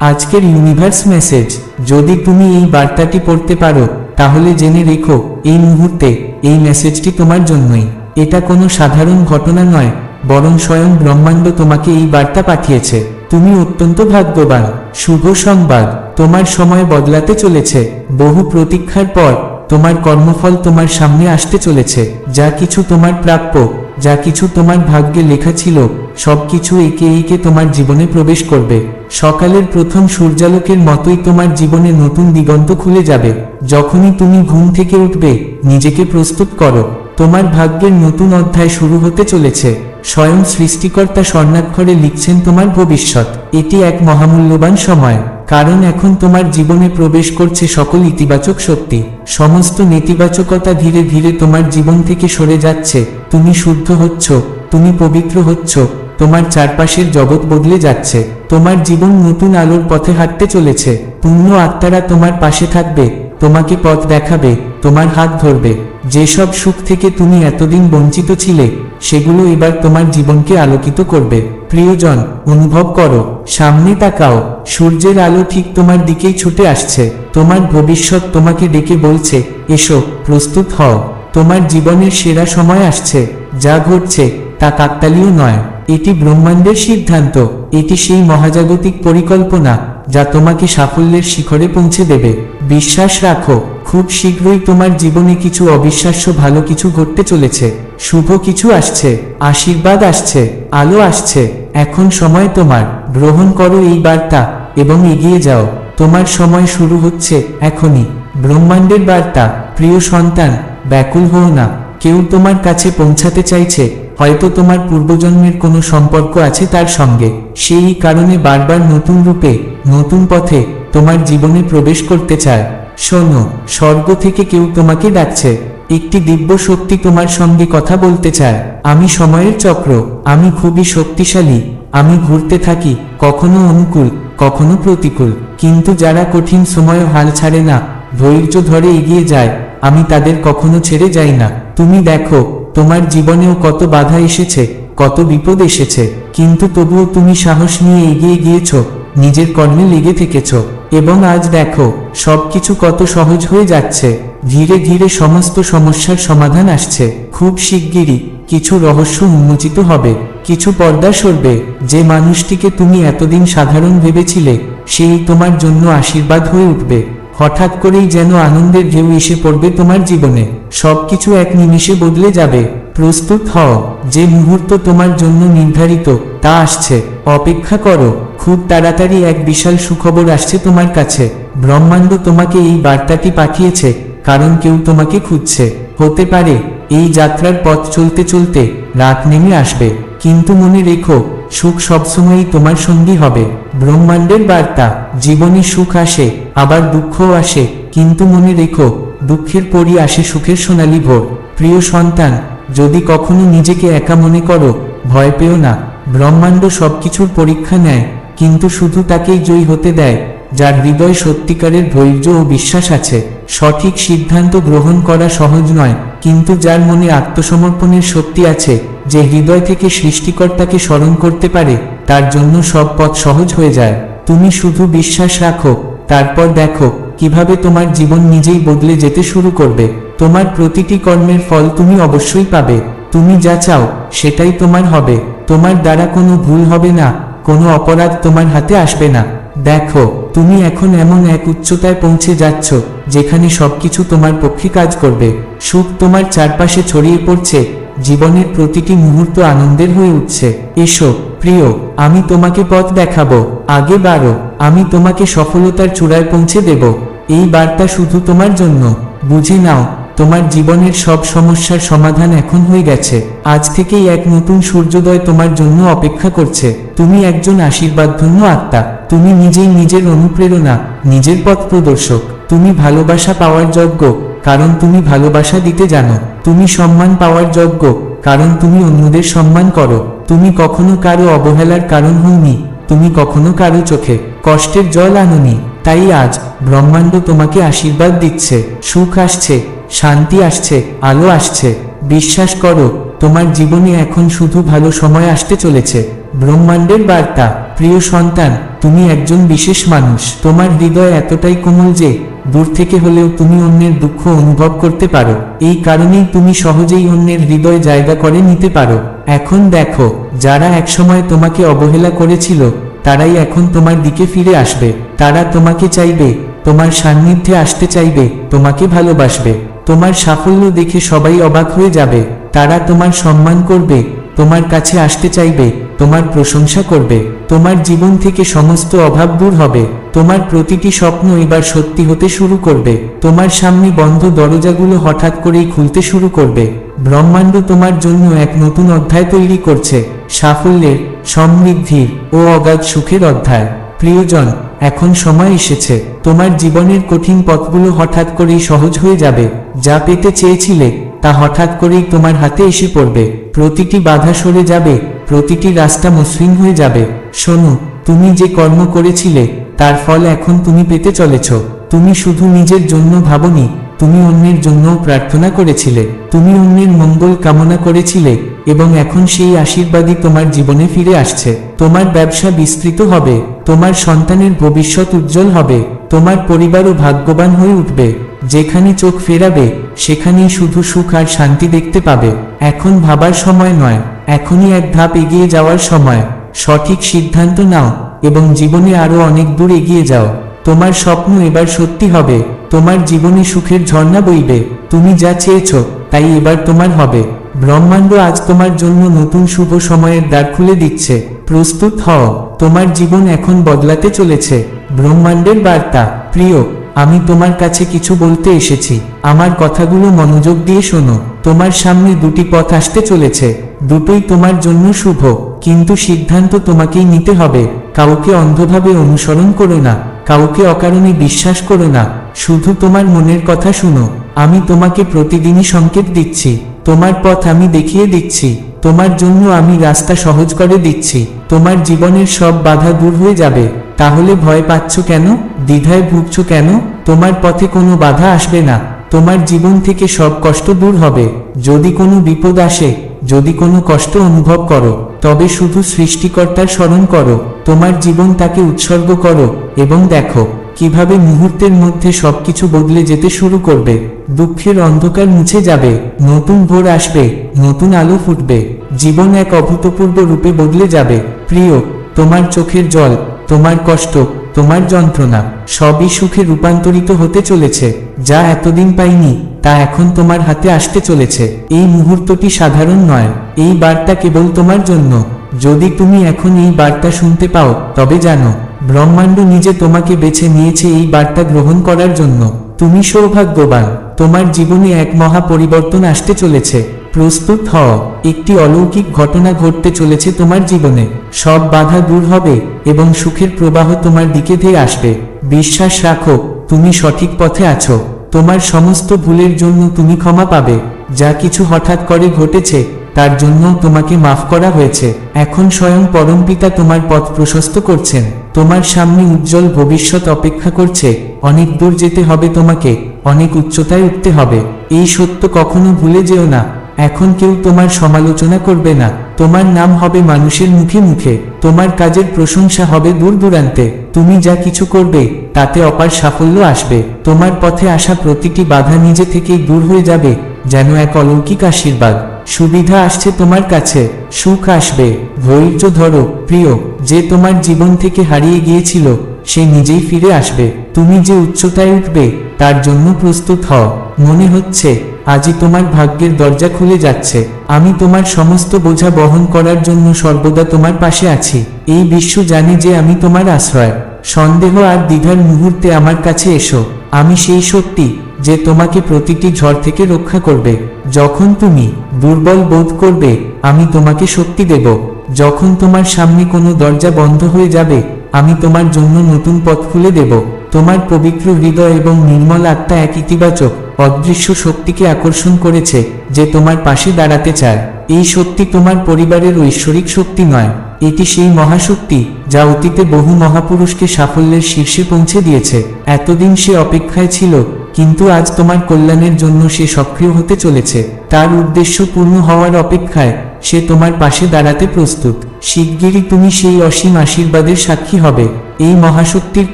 আজকের universe message যদি তুমি এই বার্তাটি পড়তে পারো, তাহলে জেনে রেখো, এই মুহূর্তে এই মেসেজটি তোমার জন্যই। এটা কোনো সাধারণ ঘটনা নয়, বরং স্বয়ং ব্রহ্মাণ্ড তোমাকে এই বার্তা পাঠিয়েছে। তুমি অত্যন্ত ভাগ্যবান। শুভ সংবাদ। তোমার সময় বদলাতে চলেছে। বহু প্রতীক্ষার পর তোমার কর্মফল তোমার সামনে আসতে চলেছে, যা কিছু তোমার প্রাপ্য। যা কিছু তোমার ভাগ্যে লেখা ছিল, সবকিছু একে একে তোমার জীবনে প্রবেশ করবে। সকালের প্রথম সূর্যালোকের মতোই তোমার জীবনে নতুন দিগন্ত খুলে যাবে। যখনই তুমি ঘুম থেকে উঠবে, নিজেকে প্রস্তুত করো। তোমার ভাগ্যের নতুন অধ্যায় শুরু হতে চলেছে। স্বয়ং সৃষ্টিকর্তা স্বর্ণাক্ষরে লিখছেন তোমার ভবিষ্যৎ। এটি এক মহামূল্যবান সময়। কারণ এখন তোমার জীবনে প্রবেশ করছে সকল ইতিবাচক শক্তি। সমস্ত নেতিবাচকতা ধীরে ধীরে তোমার জীবন থেকে সরে যাচ্ছে। তুমি শুদ্ধ হচ্ছ, তুমি পবিত্র হচ্ছ, তোমার চারপাশের জগৎ বদলে যাচ্ছে। তোমার জীবন নতুন আলোর পথে হাঁটতে চলেছে। পূর্ণ আত্মারা তোমার পাশে থাকবে, তোমাকে পথ দেখাবে, তোমার হাত ধরবে। যেসব সুখ থেকে তুমি এতদিন বঞ্চিত ছিলে, সেগুলো এবার তোমার জীবনকে আলোকিত করবে। প্রিয়জন, অনুভব করো, সামনে তাকাও, সূর্যের আলো ঠিক তোমার দিকেই ছুটে আসছে, তোমার ভবিষ্যৎ তোমাকে ডেকে বলছে, এসো, প্রস্তুত হও, তোমার জীবনের সেরা সময় আসছে, যা ঘটছে, তা কাকতালীয় নয়, এটি ব্রহ্মাণ্ডের সিদ্ধান্ত, এটি সেই মহাজাগতিক পরিকল্পনা, যা তোমাকে সাফল্যের শিখরে পৌঁছে দেবে, বিশ্বাস রাখো, খুব শীঘ্রই তোমার জীবনে কিছু অবিশ্বাস্য ভালো কিছু ঘটতে চলেছে, শুভ কিছু আসছে, আশীর্বাদ আসছে, আলো আসছে এখন সময় তোমার। গ্রহণ করো এই বার্তা এবং এগিয়ে যাও। তোমার সময় শুরু হচ্ছে এখনই। ব্রহ্মাণ্ডের বার্তা, প্রিয় সন্তান, ব্যাকুল হও না। কেউ তোমার কাছে পৌঁছাতে চাইছে, হয়তো তোমার পূর্বজন্মের কোনো সম্পর্ক আছে তার সঙ্গে। সেই কারণে বারবার নতুন রূপে, নতুন পথে তোমার জীবনে প্রবেশ করতে চায়। শোনো, স্বর্গ থেকে কেউ তোমাকে ডাকছে। একটি দিব্য শক্তি তোমার সঙ্গে কথা বলতে চায়। আমি সময়ের চক্র, আমি খুবই শক্তিশালী, আমি ঘুরতে থাকি, কখনো অনুকূল, কখনো প্রতিকূল। কিন্তু যারা কঠিন সময় হাল ছাড়ে না, ধৈর্য ধরে এগিয়ে যায়, আমি তাদের কখনো ছেড়ে যাই না। তুমি দেখো, তোমার জীবনেও কত বাধা এসেছে, কত বিপদ এসেছে। কিন্তু তবুও তুমি সাহস নিয়ে এগিয়ে গিয়েছ, নিজের কর্মে লেগে থেকেছ। এবং আজ দেখো, সবকিছু কত সহজ হয়ে যাচ্ছে। ধীরে ধীরে সমস্ত সমস্যার সমাধান আসছে। খুব শিগগিরই কিছু রহস্য উন্মোচিত হবে, কিছু পর্দা সরবে। যে মানুষটিকে তুমি এতদিন সাধারণ ভেবেছিলে, সেই তোমার জন্য আশীর্বাদ হয়ে উঠবে। হঠাৎ করেই যেন আনন্দের ঢেউ এসে পড়বে তোমার জীবনে। সবকিছু এক নিমিষে বদলে যাবে। প্রস্তুত হও, যে মুহূর্ত তোমার জন্য নির্ধারিত, তা আসছে। অপেক্ষা করো, খুব তাড়াতাড়ি এক বিশাল সুখবর আসছে তোমার কাছে। ব্রহ্মাণ্ড তোমাকে এই বার্তাটি পাঠিয়েছে কারণ কেউ তোমাকে খুঁজছে। হতে পারে এই যাত্রার পথ চলতে চলতে রাত নেমে আসবে। কিন্তু মনে রেখো, সুখ সবসময়ই তোমার সঙ্গী হবে। ব্রহ্মাণ্ডের বার্তা, জীবনে সুখ আসে, আবার দুঃখও আসে। কিন্তু মনে রেখো, দুঃখের পরই আসে সুখের সোনালি ভোর। প্রিয় সন্তান, যদি কখনো নিজেকে একা মনে করো, ভয় পেও না। ব্রহ্মাণ্ড সবকিছুর পরীক্ষা নেয়, কিন্তু শুধু তাকেই জয়ী হতে দেয়। যার হৃদয় সত্যিকারের ধৈর্য ও বিশ্বাস আছে, সঠিক সিদ্ধান্ত গ্রহণ করা সহজ নয়, কিন্তু যার মনে আত্মসমর্পণের শক্তি আছে, যে হৃদয় থেকে সৃষ্টিকর্তাকে স্মরণ করতে পারে, তার জন্য সব পথ সহজ হয়ে যায়। তুমি শুধু বিশ্বাস রাখো, তারপর দেখো, কীভাবে তোমার জীবন নিজেই বদলে যেতে শুরু করবে। তোমার প্রতিটি কর্মের ফল তুমি অবশ্যই পাবে। তুমি যা চাও, সেটাই তোমার হবে। তোমার দ্বারা কোনো ভুল হবে না, কোনো অপরাধ তোমার হাতে আসবে না। দেখো, তুমি এখন এমন এক উচ্চতায় পৌঁছে যাচ্ছ, যেখানে সবকিছু তোমার পক্ষে কাজ করবে। সুখ তোমার চারপাশে ছড়িয়ে পড়ছে, জীবনের প্রতিটি মুহূর্ত আনন্দের হয়ে উঠছে। এসো, প্রিয়, আমি তোমাকে পথ দেখাবো, আগে বারো আমি তোমাকে সফলতার চূড়ায় পৌঁছে দেব। এই বার্তা শুধু তোমার জন্য। বুঝে নাও, তোমার জীবনের সব সমস্যার সমাধান এখন হয়ে গেছে। আজ থেকেই এক নতুন সূর্যোদয় তোমার জন্য অপেক্ষা করছে। তুমি একজন আশীর্বাদধন্য আত্মা। তুমি নিজেই নিজের অনুপ্রেরণা, নিজের পথ প্রদর্শক। তুমি ভালোবাসা পাওয়ার যোগ্য, কারণ তুমি ভালোবাসা দিতে জানো। তুমি সম্মান পাওয়ার যোগ্য, কারণ তুমি অন্যদের সম্মান করো। তুমি কখনো কারও অবহেলার কারণ হওনি, তুমি কখনো কারও চোখে কষ্টের জল আনোনি। তাই আজ ব্রহ্মাণ্ড তোমাকে আশীর্বাদ দিচ্ছে, সুখ আসছে, শান্তি আসছে, আলো আসছে। বিশ্বাস করো, তোমার জীবনে এখন শুধু ভালো সময় আসতে চলেছে। ব্রহ্মাণ্ডের বার্তা। প্রিয় সন্তান, তুমি একজন বিশেষ মানুষ। তোমার হৃদয় এতটাই কোমল যে, দূর থেকে হলেও তুমি অন্যের দুঃখ অনুভব করতে পারো। এই কারণেই তুমি সহজেই অন্যের হৃদয় জায়গা করে নিতে পারো। এখন দেখো, যারা একসময় তোমাকে অবহেলা করেছিল, তারাই এখন তোমার দিকে ফিরে আসবে। তারা তোমাকে চাইবে, তোমার সান্নিধ্যে আসতে চাইবে, তোমাকে ভালোবাসবে। তোমার সাফল্য দেখে সবাই অবাক হয়ে যাবে। তারা তোমার সম্মান করবে, তোমার কাছে আসতে চাইবে। তোমার প্রশংসা করবে, তোমার জীবন থেকে সমস্ত অভাব দূর হবে, তোমার প্রতিটি স্বপ্ন এবার সত্যি হতে শুরু করবে, তোমার সামনে বন্ধ দরজাগুলো হঠাৎ করেই খুলতে শুরু করবে। ব্রহ্মাণ্ড তোমার জন্য এক নতুন অধ্যায় তৈরি করছে, সাফল্যের, সমৃদ্ধির ও অগাধ সুখের অধ্যায়। প্রিয়জন, এখন সময় এসেছে, তোমার জীবনের কঠিন পথগুলো হঠাৎ করেই সহজ হয়ে যাবে, যা পেতে চেয়েছিলে, তা হঠাৎ করেই তোমার হাতে এসে পড়বে। প্রতিটি বাধা সরে যাবে, প্রতিটি রাস্তা মসৃণ হয়ে যাবে। শোনো, তুমি যে কর্ম করেছিলে, তার ফল এখন তুমি পেতে চলেছ। তুমি শুধু নিজের জন্য ভাবনি, তুমি অন্যের জন্যও প্রার্থনা করেছিলে। তুমি অন্যের মঙ্গল কামনা করেছিলে, এবং এখন সেই আশীর্বাদই তোমার জীবনে ফিরে আসছে। তোমার ব্যবসা বিস্তৃত হবে, তোমার সন্তানের ভবিষ্যৎ উজ্জ্বল হবে, তোমার পরিবারও ভাগ্যবান হয়ে উঠবে। যেখানে চোখ ফেরাবে, সেখানেই শুধু সুখ আর শান্তি দেখতে পাবে। এখন ভাবার সময় নয়, এখনই এক ধাপ এগিয়ে যাওয়ার সময়। সঠিক সিদ্ধান্ত নাও, এবং জীবনে আরও অনেক দূর এগিয়ে যাও। তোমার স্বপ্ন এবার সত্যি হবে, তোমার জীবনে সুখের ঝর্ণা বইবে। তুমি যা চেয়েছ, তাই এবার তোমার হবে। ব্রহ্মাণ্ড আজ তোমার জন্য নতুন শুভ সময়ের দ্বার খুলে দিচ্ছে। প্রস্তুত হও, তোমার জীবন এখন বদলাতে চলেছে। ব্রহ্মাণ্ডের বার্তা, প্রিয় আমি তোমার কাছে কিছু বলতে এসেছি। আমার কথাগুলো মনোযোগ দিয়ে শোনো। তোমার সামনে দুটি পথ আসতে চলেছে। দুটোই তোমার জন্য শুভ, কিন্তু সিদ্ধান্ত তোমাকেই নিতে হবে। কাউকে অন্ধভাবে অনুসরণ করো না। কাউকে অকারণে বিশ্বাস করো না। শুধু তোমার মনের কথা শুনো। আমি তোমাকে প্রতিদিনই সংকেত দিচ্ছি। তোমার পথ আমি দেখিয়ে দিচ্ছি। তোমার জন্য আমি রাস্তা সহজ করে দিচ্ছি। তোমার জীবনের সব বাধা দূর হয়ে যাবে। তাহলে ভয় পাচ্ছ কেন? দ্বিধায় ভুগছ কেন? তোমার পথে কোনো বাধা আসবে না। তোমার জীবন থেকে সব কষ্ট দূর হবে। যদি কোনো বিপদ আসে, যদি কোনো কষ্ট অনুভব করো, তবে শুধু সৃষ্টিকর্তার স্মরণ করো। তোমার জীবন তাকে উৎসর্গ করো এবং দেখো কীভাবে মুহূর্তের মধ্যে সবকিছু বদলে যেতে শুরু করবে। দুঃখের অন্ধকার মুছে যাবে, নতুন ভোর আসবে, নতুন আলো ফুটবে। জীবন এক অভূতপূর্ব রূপে বদলে যাবে। প্রিয়, তোমার চোখের জল তোমার কষ্ট, তোমার যন্ত্রণা, সবই সুখে রূপান্তরিত হতে চলেছে, যা এতদিন পাইনি, তা এখন তোমার হাতে আসতে চলেছে। এই মুহূর্তটি সাধারণ নয়, এই বার্তা কেবল তোমার জন্য। যদি তুমি এখন এই বার্তা শুনতে পাও, তবে জানো, ব্রহ্মাণ্ড নিজে তোমাকে বেছে নিয়েছে এই বার্তা গ্রহণ করার জন্য। তুমি সৌভাগ্যবান, তোমার জীবনে এক মহা পরিবর্তন আসতে চলেছে। প্রস্তুত হও একটি অলৌকিক ঘটনা ঘটতে চলেছে তোমার জীবনে। সব বাধা দূর হবে এবং সুখের প্রবাহ তোমার দিকে ধেয়ে আসবে। বিশ্বাস রাখো, তুমি সঠিক পথে আছো। তোমার সমস্ত ভুলের জন্য তুমি ক্ষমা পাবে। যা কিছু হঠাৎ করে ঘটেছে, তার জন্য তোমাকে মাফ করা হয়েছে। এখন স্বয়ং পরমপিতা তোমার পথ প্রশস্ত করছেন। তোমার সামনে উজ্জ্বল ভবিষ্যৎ অপেক্ষা করছে। অনেক দূর যেতে হবে তোমাকে, অনেক উচ্চতায় উঠতে হবে। এই সত্য কখনো ভুলে যেও না। এখন কেউ তোমার সমালোচনা করবে না। তোমার নাম হবে মানুষের মুখে মুখে, তোমার কাজের প্রশংসা হবে দূর দূরান্তে। তুমি যা কিছু করবে, তাতে অপার সাফল্য আসবে। তোমার পথে আসা প্রতিটি বাধা নিজে থেকেই দূর হয়ে যাবে, যেন এক অলৌকিক আশীর্বাদ। সুবিধা আসছে তোমার কাছে, সুখ আসবে। ধৈর্য ধরো, প্রিয়, যে তোমার জীবন থেকে হারিয়ে গিয়েছিল, সে নিজেই ফিরে আসবে। তুমি যে উচ্চতায় উঠবে, তার জন্য প্রস্তুত হও। মনে হচ্ছে আজই তোমার ভাগ্যের দরজা খুলে যাচ্ছে। আমি তোমার সমস্ত বোঝা বহন করার জন্য সর্বদা তোমার পাশে আছি। এই বিশ্ব জানে যে আমি তোমার আশ্রয়। সন্দেহ আর দ্বিধার মুহূর্তে আমার কাছে এসো। আমি সেই শক্তি যে তোমাকে প্রতিটি ঝড় থেকে রক্ষা করবে। যখন তুমি দুর্বল বোধ করবে, আমি তোমাকে শক্তি দেব। যখন তোমার সামনে কোনো দরজা বন্ধ হয়ে যাবে, আমি তোমার জন্য নতুন পথ খুলে দেব। তোমার পবিত্র হৃদয় এবং নির্মল আত্মা এক ইতিবাচক অদৃশ্য শক্তিকে আকর্ষণ করেছে যে তোমার পাশে দাঁড়াতে চায়। এই শক্তি তোমার পরিবারের ঐশ্বরিক শক্তি নয়। এটি সেই মহাশক্তি যা অতীতে বহু মহাপুরুষকে সাফল্যের শীর্ষে পৌঁছে দিয়েছে। এতদিন সে অপেক্ষায় ছিল, কিন্তু আজ তোমার কল্যাণের জন্য সে সক্রিয় হতে চলেছে। তার উদ্দেশ্য পূর্ণ হওয়ার অপেক্ষায় সে তোমার পাশে দাঁড়াতে প্রস্তুত। শিগগিরই তুমি সেই অসীম আশীর্বাদের সাক্ষী হবে। এই মহাশক্তির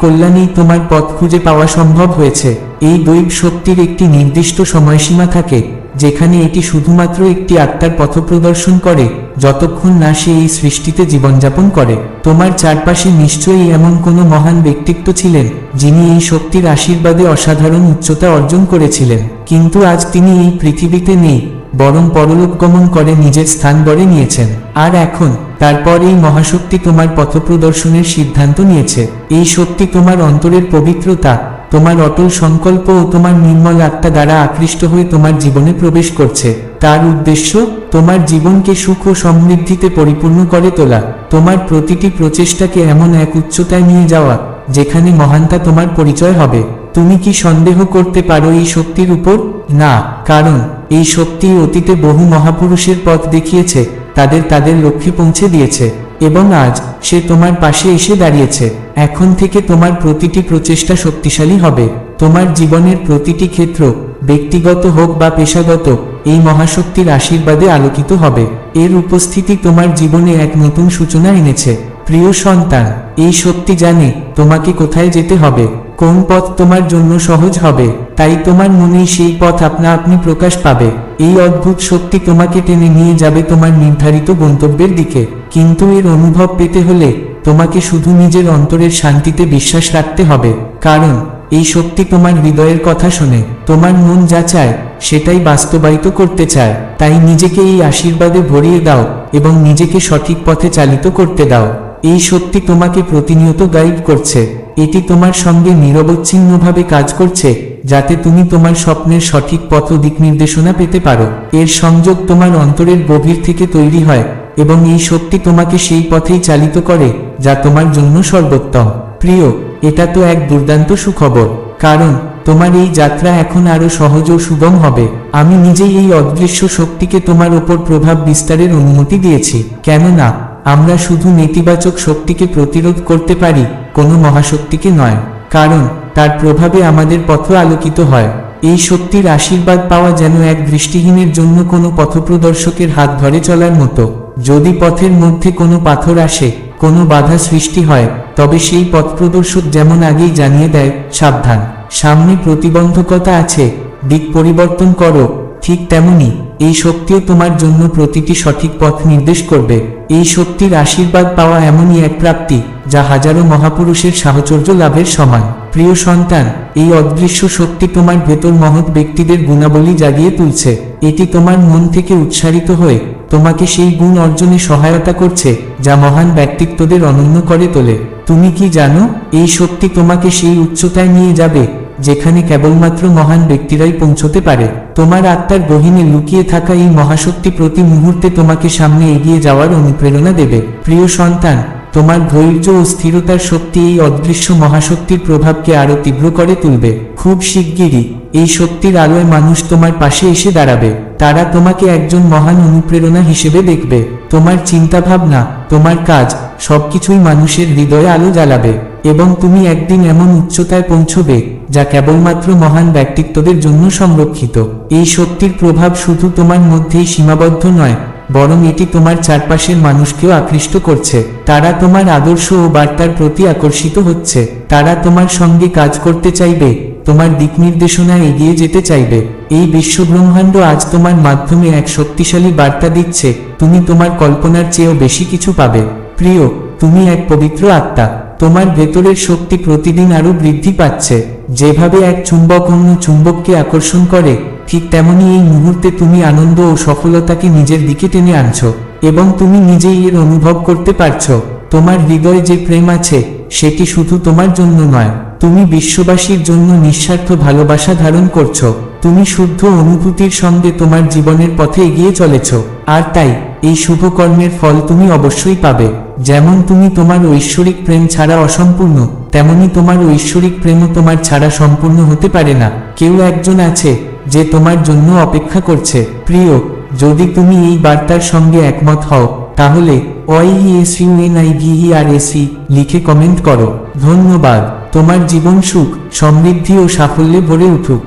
কল্যাণেই তোমার পথ খুঁজে পাওয়া সম্ভব হয়েছে। এই দৈব শক্তির একটি নির্দিষ্ট সময়সীমা থাকে, যেখানে এটি শুধুমাত্র একটি আত্মার পথ প্রদর্শন করে, যতক্ষণ না সে এই সৃষ্টিতে জীবনযাপন করে। তোমার চারপাশে নিশ্চয়ই এমন কোনো মহান ব্যক্তিত্ব ছিলেন, যিনি এই শক্তির আশীর্বাদে অসাধারণ উচ্চতা অর্জন করেছিলেন। কিন্তু আজ তিনি এই পৃথিবীতে নেই বরং পরলোক গমন করে নিজের স্থান গড়ে নিয়েছেন। আর এখন, তারপর এই মহাশক্তি তোমার পথপ্রদর্শনের সিদ্ধান্ত নিয়েছে। এই শক্তি তোমার অন্তরের পবিত্রতা, তোমার অটল সংকল্প ও তোমার নির্মল আত্মা দ্বারা আকৃষ্ট হয়ে তোমার জীবনে প্রবেশ করছে। তার উদ্দেশ্য, তোমার জীবনকে সুখ ও সমৃদ্ধিতে পরিপূর্ণ করে তোলা। তোমার প্রতিটি প্রচেষ্টাকে এমন এক উচ্চতায় নিয়ে যাওয়া, যেখানে মহানতা তোমার পরিচয় হবে। তুমি কি সন্দেহ করতে পারো এই শক্তির উপর? না, কারণ এই শক্তি অতীতে বহু মহাপুরুষের পথ দেখিয়েছে, তাদের তাদের লক্ষ্যে পৌঁছে দিয়েছে, এবং আজ সে তোমার পাশে এসে দাঁড়িয়েছে। এখন থেকে তোমার প্রতিটি প্রচেষ্টা শক্তিশালী হবে। তোমার জীবনের প্রতিটি ক্ষেত্র, ব্যক্তিগত হোক বা পেশাগত, এই মহাশক্তির আশীর্বাদে আলোকিত হবে। এর উপস্থিতি তোমার জীবনে এক নতুন সূচনা এনেছে। প্রিয় সন্তান, এই শক্তি জানে তোমাকে কোথায় যেতে হবে। কোন পথ তোমার জন্য সহজ হবে? তাই তোমার মনেই সেই পথ আপনা আপনি প্রকাশ পাবে। এই অদ্ভুত শক্তি তোমাকে টেনে নিয়ে যাবে তোমার নির্ধারিত গন্তব্যের দিকে। কিন্তু এর অনুভব পেতে হলে তোমাকে শুধু নিজের অন্তরের শান্তিতে বিশ্বাস রাখতে হবে। কারণ এই শক্তি তোমার হৃদয়ের কথা শোনে। তোমার মন যা চায়, সেটাই বাস্তবায়িত করতে চায়। তাই নিজেকে এই আশীর্বাদে ভরিয়ে দাও এবং নিজেকে সঠিক পথে চালিত করতে দাও। এই শক্তি তোমাকে প্রতিনিয়ত গাইড করছে। এটি তোমার সঙ্গে নিরবচ্ছিন্নভাবে কাজ করছে, যাতে তুমি তোমার স্বপ্নের সঠিক পথ দিক নির্দেশনা পেতে পারো। এর সংযোগ তোমার অন্তরের গভীর থেকে তৈরি হয় এবং এই শক্তি তোমাকে সেই পথেই চালিত করে, যা তোমার জন্য সর্বোত্তম। প্রিয়, এটা তো এক দুর্দান্ত সুখবর, কারণ তোমার এই যাত্রা এখন আরও সহজ ও সুগম হবে। আমি নিজেই এই অদৃশ্য শক্তিকে তোমার ওপর প্রভাব বিস্তারের অনুমতি দিয়েছি, কেননা আমরা শুধু নেতিবাচক শক্তিকে প্রতিরোধ করতে পারি, কোনো মহাশক্তিকে নয়। কারণ, তার প্রভাবে আমাদের পথ আলোকিত হয়। এই শক্তির আশীর্বাদ পাওয়া যেন এক দৃষ্টিহীনের জন্য কোনো পথপ্রদর্শকের হাত ধরে চলার মতো। যদি পথের মধ্যে কোনো পাথর আসে, কোনো বাধা সৃষ্টি হয়, তবে সেই পথপ্রদর্শক যেমন আগেই জানিয়ে দেয়, সাবধান। সামনে প্রতিবন্ধকতা আছে, দিক পরিবর্তন করো। ঠিক তেমনি, এই শক্তিও তোমার জন্য প্রতিটি সঠিক পথ নির্দেশ করবে। এই শক্তির আশীর্বাদ পাওয়া এমনই এক প্রাপ্তি, যা হাজারো মহাপুরুষের সাহচর্য লাভের সমান। প্রিয় সন্তান, এই অদৃশ্য শক্তি তোমার ভেতর মহৎ ব্যক্তিদের গুণাবলী জাগিয়ে তুলছে। এটি তোমার মন থেকে উৎসারিত হয়ে, তোমাকে সেই গুণ অর্জনে সহায়তা করছে, যা মহান ব্যক্তিত্বদের অনন্য করে তোলে। তুমি কি জানো, এই শক্তি তোমাকে সেই উচ্চতায় নিয়ে যাবে যেখানে কেবলমাত্র মহান ব্যক্তিরাই পৌঁছতে পারে। তোমার আত্মার গহীনে লুকিয়ে থাকা এই মহাশক্তি প্রতি মুহূর্তে তোমাকে সামনে এগিয়ে যাওয়ার অনুপ্রেরণা দেবে। প্রিয় সন্তান, তোমার ধৈর্য ও স্থিরতার শক্তি এই অদৃশ্য মহাশক্তির প্রভাবকে আরও তীব্র করে তুলবে। খুব শিগগিরই এই শক্তির আলোয় মানুষ তোমার পাশে এসে দাঁড়াবে। তারা তোমাকে একজন মহান অনুপ্রেরণা হিসেবে দেখবে। তোমার চিন্তাভাবনা, তোমার কাজ, সবকিছুই মানুষের হৃদয়ে আলো জ্বালাবে। এবং তুমি একদিন এমন উচ্চতায় পৌঁছবে, যা কেবলমাত্র মহান ব্যক্তিত্বদের জন্য সংরক্ষিত। এই শক্তির প্রভাব শুধু তোমার মধ্যেই সীমাবদ্ধ নয়, বরং এটি তোমার চারপাশের মানুষকেও আকৃষ্ট করছে। তারা তোমার আদর্শ ও বার্তার প্রতি আকর্ষিত হচ্ছে। তারা তোমার সঙ্গে কাজ করতে চাইবে, তোমার দিক নির্দেশনা এগিয়ে যেতে চাইবে। এই বিশ্বব্রহ্মাণ্ড আজ তোমার মাধ্যমে এক শক্তিশালী বার্তা দিচ্ছে, তুমি তোমার কল্পনার চেয়েও বেশি কিছু পাবে। প্রিয়, তুমি এক পবিত্র আত্মা। তোমার ভেতরের শক্তি প্রতিদিন আরও বৃদ্ধি পাচ্ছে। যেভাবে এক চুম্বক অন্য চুম্বককে আকর্ষণ করে, ঠিক তেমনি এই মুহূর্তে তুমি আনন্দ ও সফলতাকে নিজের দিকে টেনে আনছো এবং তুমি নিজেই এর অনুভব করতে পারছ। তোমার হৃদয়ে যে প্রেম আছে, সেটি শুধু তোমার জন্য নয়, তুমি বিশ্ববাসীর জন্য নিঃস্বার্থ ভালোবাসা ধারণ করছ। তুমি শুদ্ধ অনুভূতির সঙ্গে তোমার জীবনের পথে এগিয়ে চলেছ, আর তাই এই শুভ কর্মের ফল তুমি অবশ্যই পাবে। যেমন তুমি তোমার ঐশ্বরিক প্রেম ছাড়া অসম্পূর্ণ, তেমনি তোমার ঐশ্বরিক প্রেমও তোমার ছাড়া সম্পূর্ণ হতে পারে না। কেউ একজন আছে যে তোমার জন্য অপেক্ষা করছে। প্রিয়, যদি তুমি এই বার্তার সঙ্গে একমত হও, তাহলে ওয়াইএসইউএনআইভিইআরএসি লিখে কমেন্ট করো। ধন্যবাদ। তোমার জীবন সুখ, সমৃদ্ধি ও সাফল্যে ভরে উঠুক।